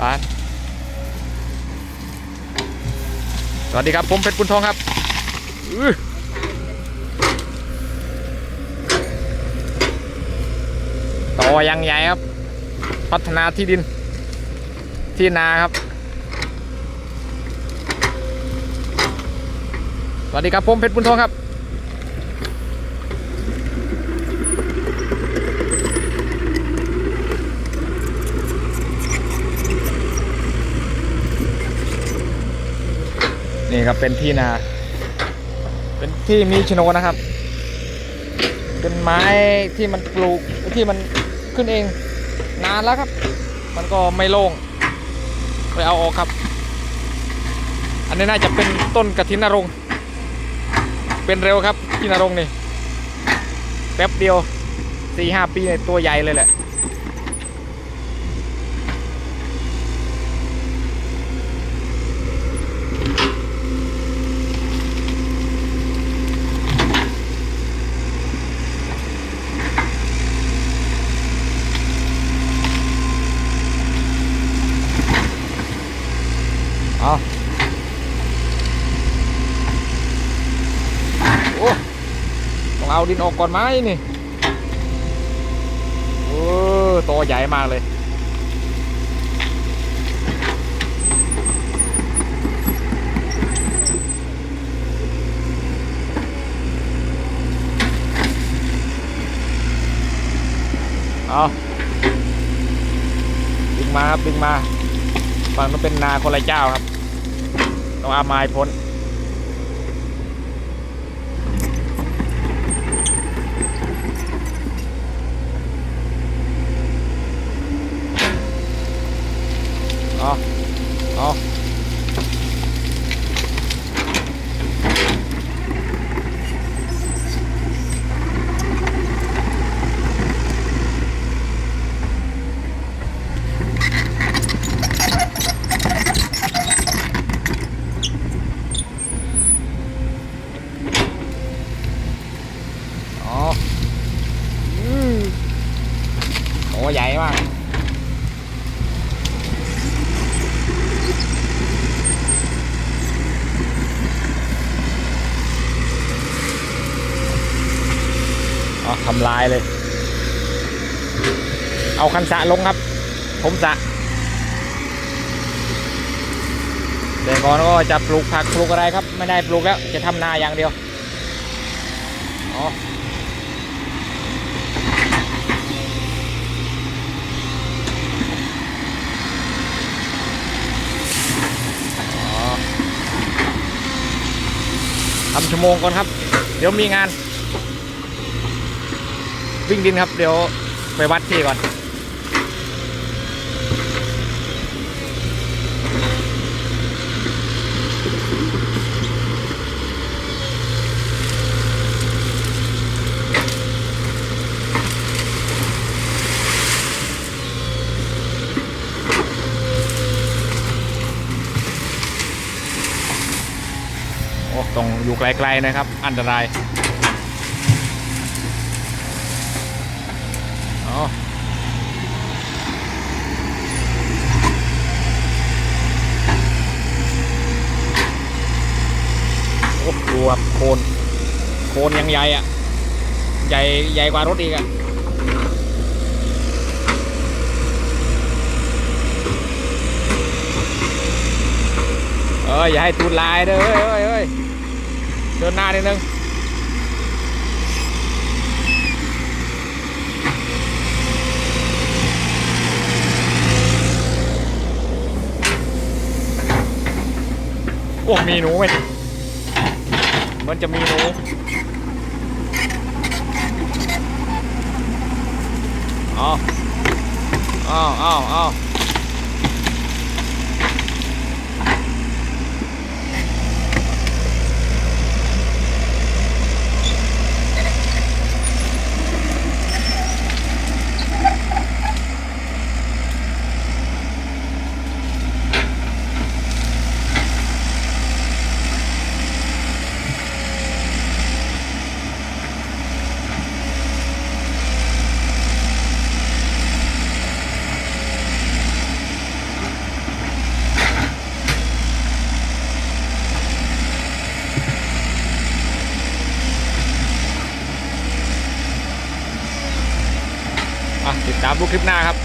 ปานสวัสดีครับ ผมเพชรปุณทองครับต่อยังใหญ่ครับ พัฒนาที่ดิน ที่นาครับ สวัสดีครับผมเพชรปุณทองครับ นี่ครับเป็นที่นา เป็นที่มีชโนนะครับ เป็นไม้ที่มันปลูกที่มันขึ้นเองนานแล้วครับ มันก็ไม่โล่งไปเอาออกครับ อันนี้น่าจะเป็นต้นกระถินนรงเป็นเร็วครับที่นรงนี่แป๊บเดียวสี่ห้าปีในตัวใหญ่เลยแหละ เอาโอ้ต้อง เอาดินออกก่อนไหมนี่โอ้ตัวใหญ่มากเลยเอาดึงมาครับดึงมา ฝั่งนั้นเป็นนาคนละเจ้าครับ ต้องเอาไม้พ้น เอาเอาอ๋ออืมโอ้ใหญ่มาทำลายเลย เอาคันสะลงครับ ผมสะเดี๋ยวก่อนก็จะปลูกผักปลูกอะไรครับ ไม่ได้ปลูกแล้ว จะทำนาอย่างเดียวอ๋อทำชั่วโมงก่อนครับ เดี๋ยวมีงาน วิ่งดินครับ เดี๋ยวไปวัดที่ก่อน โอ้ต้องอยู่ไกลๆนะครับ อันตราย อ๋อโอ้ดู ครับโคนโคนยังใหญ่อะใหญ่ใหญ่กว่ารถอีกอะเอ้ยอย่าให้ตูดลายเด้อเอ้ยเอ้ยเอ้ยเดินหน้านิดนึงโอ้มีหนูไหม มันจะมีหนูอ๋ออ้าวอ้าวอ้าว ติดตามดูคลิปหน้าครับ